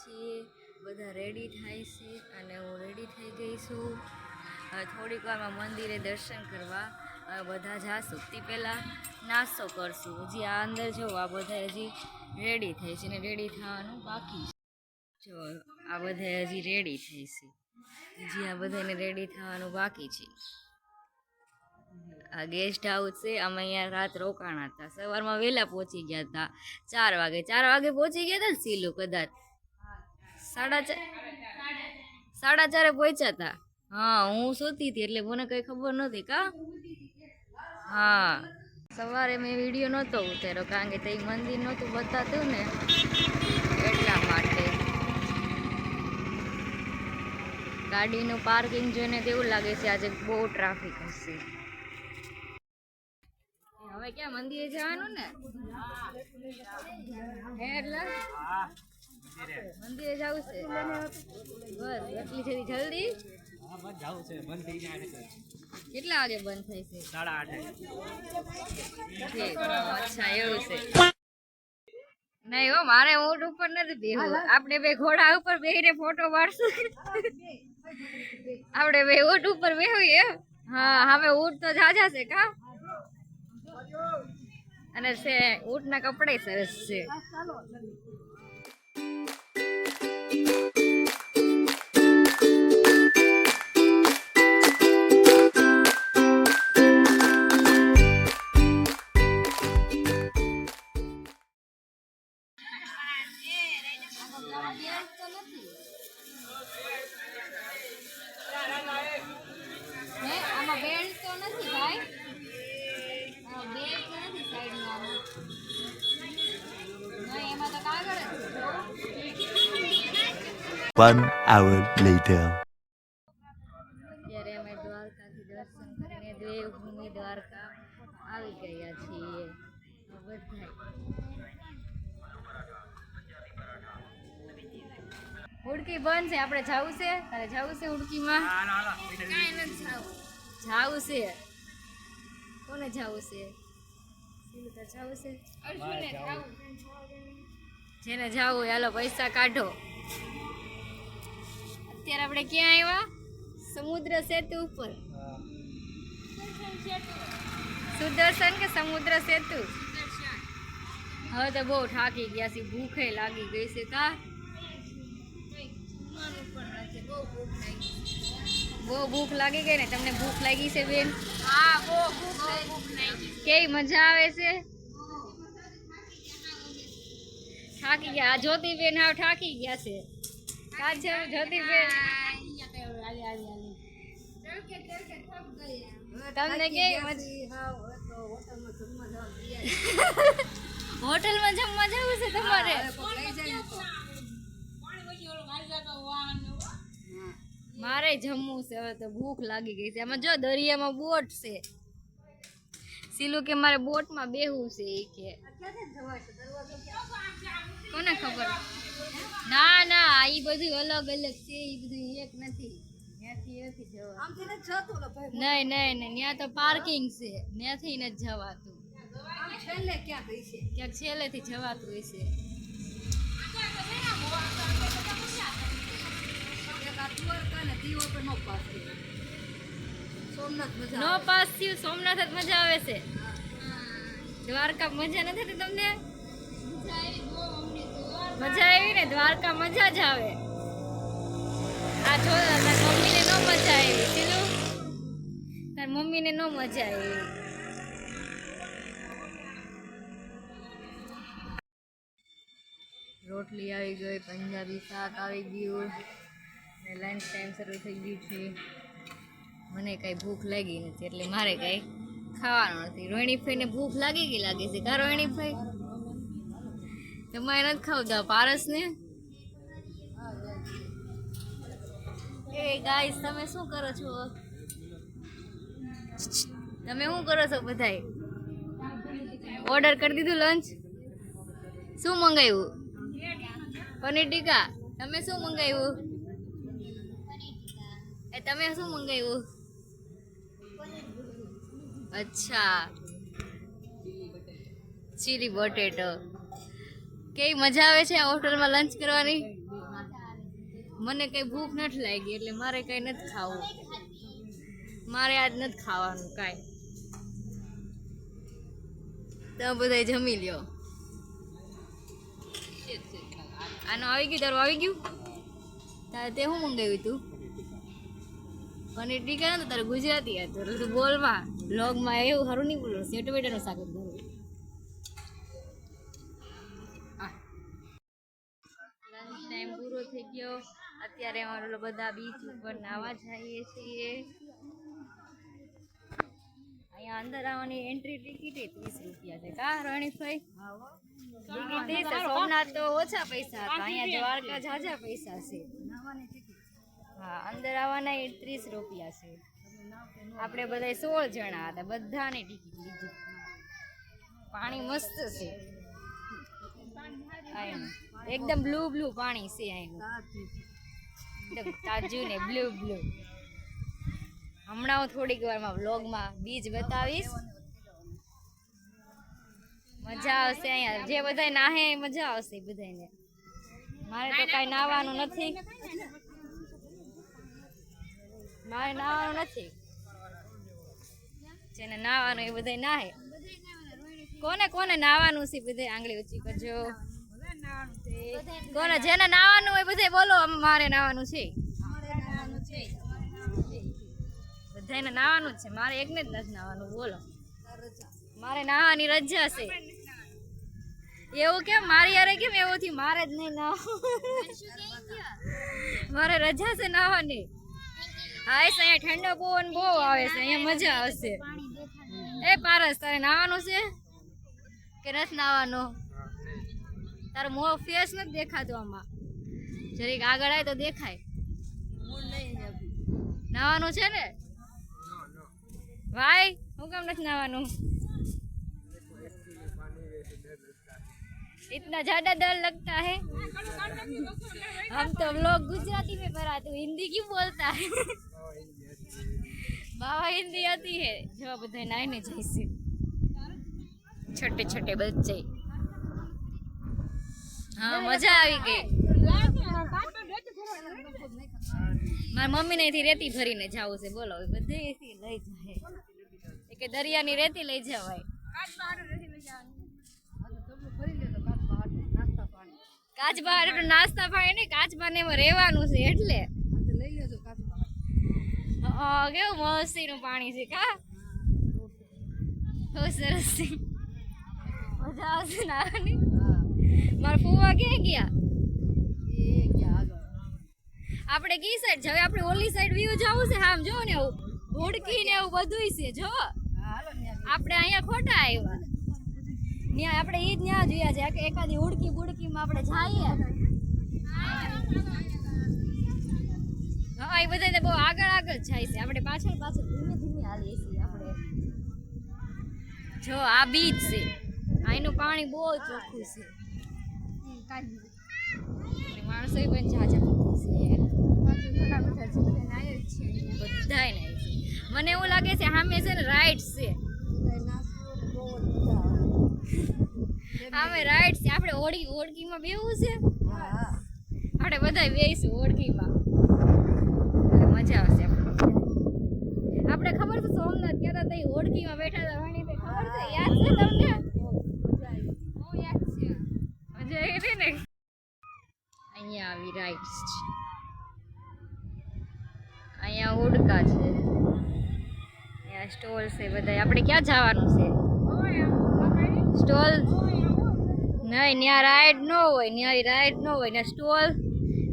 છીએ બધા રેડી થાય છે અને હું રેડી થઈ ગઈ છું. થોડીક વારમાં મંદિરે દર્શન કરવા. બધા જાશું. તે પહેલાં નાસ્તો કરશું. હજી આ અંદર જો આ બધા હજી રેડી થઈ છે ને રેડી થવાનું બાકી છે. જો આ બધા હજી રેડી થઈ છે. હજી આ બધાને રેડી થવાનું બાકી છે. આ ગેસ્ટ હાઉસ છે. અમે અહીંયા રાત રોકાણા હતા. સવારમાં વહેલા પહોંચી ગયા હતા. ચાર વાગે. ચાર વાગે પહોંચી ગયા હતા ને સીલું કદાચ. સાડા ચાર સાડા ચારે પહોંચ્યા હતા હા હું સૂતી હતી એટલે મને કઈ ખબર નહોતી કા? હા. સવારે મેં વીડિયો નહોતો ઉતાર્યો કારણ કે તે મંદિર નહોતું બતાતું ને એટલા માટે. ગાડીનું પાર્કિંગ જોઈને કેવું લાગે છે આજે બહુ ટ્રાફિક હશે. હવે ક્યાં મંદિરે જવાનું ને? એટલે? મંદિરે. જવું છે. બસ એટલી જલ્દી જલ્દી. હા બસ જાવું છે. બંધ થઈ જાય છે. કેટલા વાગે બંધ થાય છે? સાડા આઠે. અચ્છા એવું છે. નહીં હો મારે ઊંટ ઉપર નથી બેહવું. આપણે બે ઘોડા ઉપર બેહીને ફોટો પાડશું. આપણે બે ઊંટ ઉપર બેહીએ. હા હવે ઊંટ તો જાજા છે કા? અને છે ઊંટના કપડે સરસ છે. હે One hour later. ત્યારે અમે દ્વારકાથી દર્શન કરીને દેવભૂમિ દ્વારકા આવી ગયા છીએ. બધા હુડકી બંધ છે આપણે જવું છે? તારે જવું છે હુડકીમાં હા નથી ના બેઠા છે? કોને જવું છે? જેને જવું હોય હાલો પૈસા કાઢો. અત્યારે આપણે ક્યાં આવ્યા? સમુદ્ર સેતુ ઉપર. સુદર્શન કે સમુદ્ર સેતુ? હવે તો બહુ થાકી ગયા છે ભૂખે લાગી ગઈ છે કા? બહુ ભૂખ લાગી ગઈ ને તમને ભૂખ લાગી છે બેન? હા બહુ ભૂખ લાગી કેવી મજા આવે છે? થાકી ગયા. આ જ્યોતિબેન હાવ થાકી ગયા છે. કા છે જ્યોતિબેન તમને કેવી મજા હોટલમાં જમવા જવું છે. તમારે? મારે જમવું છે હવે તો ભૂખ લાગી ગઈ છે. એમાં જો દરિયામાં બોટ છે. સીલું કે મારે બોટમાં બેહવું છે એ કે. કોને ખબર? ના ના એ બધું અલગ અલગ છે એ બધું એક નથી. નહીં નહીં નહીં ત્યાં તો પાર્કિંગ છે. ત્યાંથી નથી જવાતું. ક્યાંક છેલ્લેથી જવાતું હશે નો પાસ થયું સોમનાથ જ મજા આવે છે. દ્વારકા મજા નથી થતી તમને? મજા આવી ને? દ્વારકા મજા જ આવે. આ જો તાર મમ્મીને નો મજા આવી સીધું તાર મમ્મીને નો મજા આવી. રોટલી આવી ગઈ પંજાબી શાક આવી ગયું. ને લંચ ટાઈમ શરૂ થઈ ગયું છે. મને કાંઈ ભૂખ લાગી નથી એટલે મારે કાંઈ ખાવાનું નથી. રોહિણીભાઈને ભૂખ લાગી ગઈ લાગે છે? કા રોહિણીભાઈ? તમારે નથી ખાવતા પારસને? એ ગાઈસ તમે શું કરો છો? તમે શું કરો છો બધાય? ઓર્ડર કરી દીધું લંચ શું મંગાવ્યું? પનીર ટીકા? તમે શું મંગાવ્યું? એ તમે શું મંગાવ્યું? અચ્છા. ચીલી બટેટો. કેવી મજા આવે છે આ હોટલમાં લંચ કરવાની? મને કઈ ભૂખ નથી લાગી, એટલે મારે કઈ નથી ખાવું. મારે આજ નથી ખાવાનું કાંઈ. તમે બધા જમી લ્યો. આનું આવી ગયું, તારું આવી ગયું? તારે તે શું મંગાવ્યું તું? પનીર ટીકા ને તારે ગુજરાતી હતું. એટલે તું બોલમાં બ્લોગમાં એવું સારું નહીં બોલો સેટ ટમેટાનું શાક. લંચ ટાઈમ પૂરો થઈ ગયો. અત્યારે અમારે બધા બીચ ઉપર નાવા જઈએ છીએ. અહીંયા અંદર આવવાની એન્ટ્રી ટિકિટ ત્રીસ રૂપિયા છે. કા છે. સોમનાથ તો ઓછા પૈસા હતા. અહીંયા દ્વારકા ઝાઝા પૈસા છે. હા, અંદર આવવાના એ ત્રીસ રૂપિયા છે. આપણે બધા સોળ જણા હતા, બધાને ટિકિટ લીધી. પાણી મસ્ત છે. એકદમ બ્લુ બ્લુ પાણી છે એકદમ તાજું ને બ્લુ બ્લુ. હમણાં હું થોડીક વારમાં વ્લોગમાં બીજ બતાવીશ. મજા આવશે અહીંયા. જે બધા નાહે મજા આવશે બધાને મારે તો કાંઈ નાહવાનું નથી. મારે નાહવાનું નથી. જેને નાહવાનું એ બધા નાહે. કોને કોને નાહવાનું છે બધે આંગળી ઊંચી કરજો. કોને જેને નાહવાનું હોય બધે બોલો મારે નાહવાનું છે. બધાને નાહવાનું જ છે. મારે એકને જ નથી નાહવાનું, બોલો. મારે નાવાની રજા છે. એવું કેમ? મારી યારે કેમ એવું થયું મારે જ નહીં નાહવું? મારે રજા છે નાહવાની. હા એ અહીંયા ઠંડો પવન બહુ આવે છે અહીંયા મજા આવશે એ પારસ તારે નાહવાનું છે કે નથી નાહવાનું તારો મો ફેસ નથી દેખાતો આમાં જરીક આગળ આવે તો દેખાય નાવાનું છે ને ભાઈ હું કેમ નથી નાવાનું इतना ज्यादा डर लगता है हम तो लोग गुजराती में पढ़ा तू हिंदी क्यों बोलता है बाबा हिंदी आती है जो બધા નાઈને જઈશે છોટે છોટે બચ્ચે હા મજા આવી ગઈ મારી મમ્મી ને થી રેતી ભરીને જાવું છે બોલો હવે બધે એથી લઈ જાય એ કે દરિયાની રેતી લઈ જવાય કાચબા હાટુ નાસ્તા પાણી ને કાચબા ને એમાં રહેવાનું છે એટલે હા, કેવું મસ્તી નું પાણી છે કા? બહુ સરસ છે. મજા આવશે નાની મારા ફુવા ક્યાં ગયા? આપણે કી સાઈડ હવે આપણે ઓલી સાઈડ વ્યૂ જવું છે, આમ જો ને એવું હુડકી ને એવું બધું છે, જો. આપણે અહીંયા ખોટા આવ્યા. ત્યાં આપણે ઈ જ ન્યા જોયા છે એકાદી હુડકી બુડકીમાં આપણે જઈએ. હા એ બધા બહુ આગળ આગળ જાય છે. આપણે પાછળ પાછળ ધીમે ધીમે હાલીએ છીએ આપણે. જો આ બીચ છે. અહીંનું પાણી બહુ ચોખ્ખું છે. માણસો પણ જાજા બધાય નાય છે. મને એવું લાગે છે સામે છે ને રાઈડ છે. સામે રાઈડ છે. આપણે ઓળખી ઓળખીમાં બેવું છે? આપણે બધા બેસું ઓળખીમાં મજા આવશે આપણે ખબર છે સોમનાથ ગયા હતા તઈ ઓળખીમાં બેઠા હતા વાણી ખબર છે? યાદ છે તમને? બહુ યાદ છે મજા આવી ને? અહીંયા આવી રાઈડ્સ છે. અહીંયા ઓડકા છે. અહીંયા સ્ટોલ છે બધા આપણે ક્યાં જવાનું છે? સ્ટોલ? નહીં, ત્યાં રાઈડ ન હોય. ત્યાં રાઈડ ન હોય. ને સ્ટોલ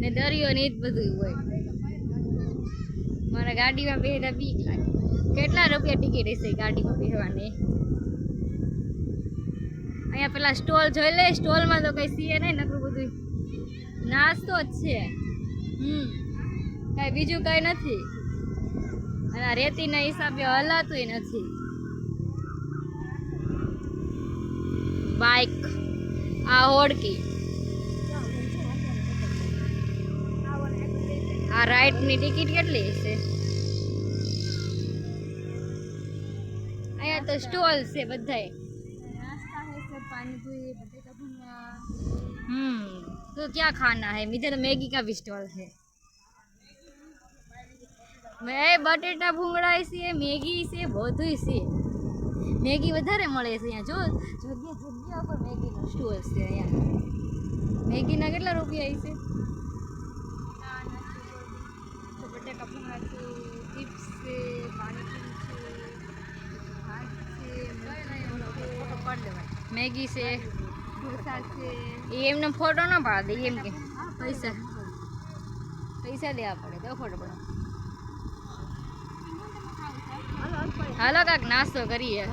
ને દરિયો ને એ જ બધું હોય. મારા ગાડીમાં બેસતા બીક લાગે. કેટલા રૂપિયા ટિકિટ હશે ગાડીમાં બેહવાની અહીંયા પેલા સ્ટોલ જોઈ લે, સ્ટોલમાં તો કઈ સીએ નહીં નકરું બધું નાસ્તો જ છે. હમ. કઈ બીજું કઈ નથી. અને રેતીના હિસાબે હલાતું નથી. બાઇક આ હોડકી. આ રાઈડની ટિકિટ કેટલી હશે અહીંયા તો સ્ટોલ છે બધાય हम्म तो क्या खाना है मुझे तो मैगी का भी स्टॉल है મેં બટેટા ભૂંગળાય છે મેગી છે બધુંય છે મેગી વધારે મળે છે અહીંયા જો જગ્યા જગ્યા પર મેગીનો સ્ટોર છે અહીંયા મેગીના કેટલા રૂપિયા છે છે મેગી છે. એ એમને ફોટો ના પાડે એમ કે. પૈસા. પૈસા દેવા પડે તો ફોટો પડે. હાલો કાંઈક નાસ્તો કરીએ.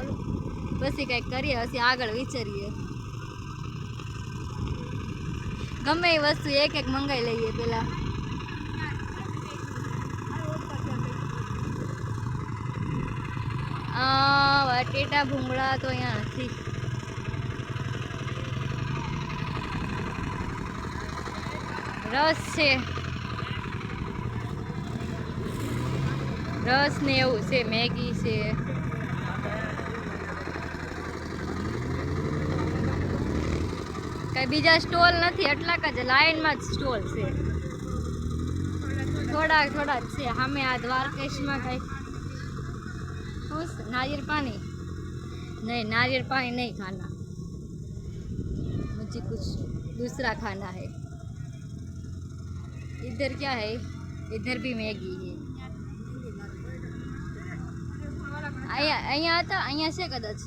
પછી કંઈક કરીએ પછી આગળ વિચારીએ. ગમે એ વસ્તુ એક એક મંગાઈ લઈએ પેલા. બટેટા ભૂંગળા તો અહીંયા નથી રસ છે. રસ ને એવું છે, મેગી છે. કઈ બીજા સ્ટોલ નથી એટલા જ લાઈનમાં જ સ્ટોલ છે. થોડા થોડા છે સામે આ દ્વારકેશમાં કઈ શું છે? नारियल पानी नहीं नारियल पानी नहीं खाना मुझे कुछ दूसरा खाना है इधर क्या है इधर भी मैगी है અહીંયા અહીંયા હતા અહીંયા છે કદાચ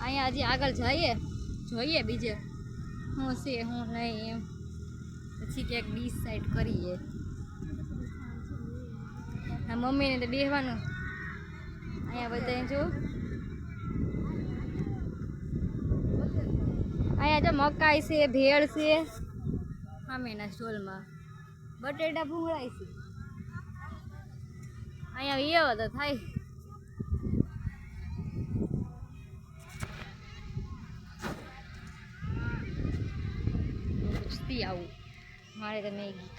અહીંયા હજી આગળ જઈએ જોઈએ બીજે શું છે શું નહીં એમ પછી ક્યાંક ડિસાઈડ કરીએ આ મમ્મીને તો બેહવાનું. અહીંયા બધા જો. અહીંયા જો મકાઈ છે, ભેળ છે. સામેના સ્ટોલમાં. બટેટા ભૂંગળાય છે. અહીંયા એવો તો થાય. પૂછતી આવું. મારે તો મેગી